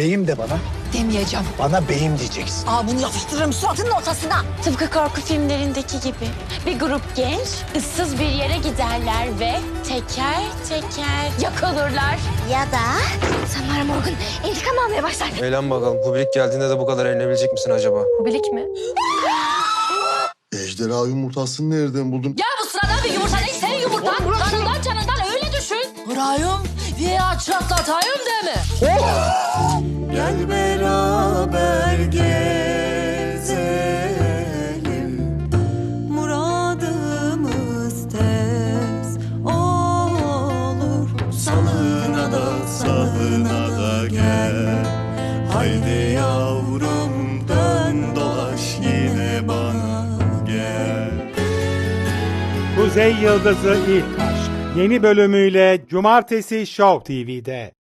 Beyim de bana. Demeyeceğim. Bana beyim diyeceksin. Aa bunu yapıştırırım suratının ortasına. Tıpkı korku filmlerindeki gibi. Bir grup genç ıssız bir yere giderler ve teker teker yakılırlar. Ya da Samara Morgan intikam almaya başlar. Eğlen bakalım. Publik geldiğinde de bu kadar eğlenebilecek misin acaba? Hubilik mi? Ejderha yumurtasını nereden buldun? Ya bu sıradan bir yumurta değil, senin yumurtan. Kanından canından öyle düşün. Vurayım veya çatlatayım değil mi? Salına da sahına da gel Haydi yavrum dön dolaş yine bana gel Kuzey Yıldızı İlk Aşk. Yeni bölümüyle Cumartesi Show TV'de.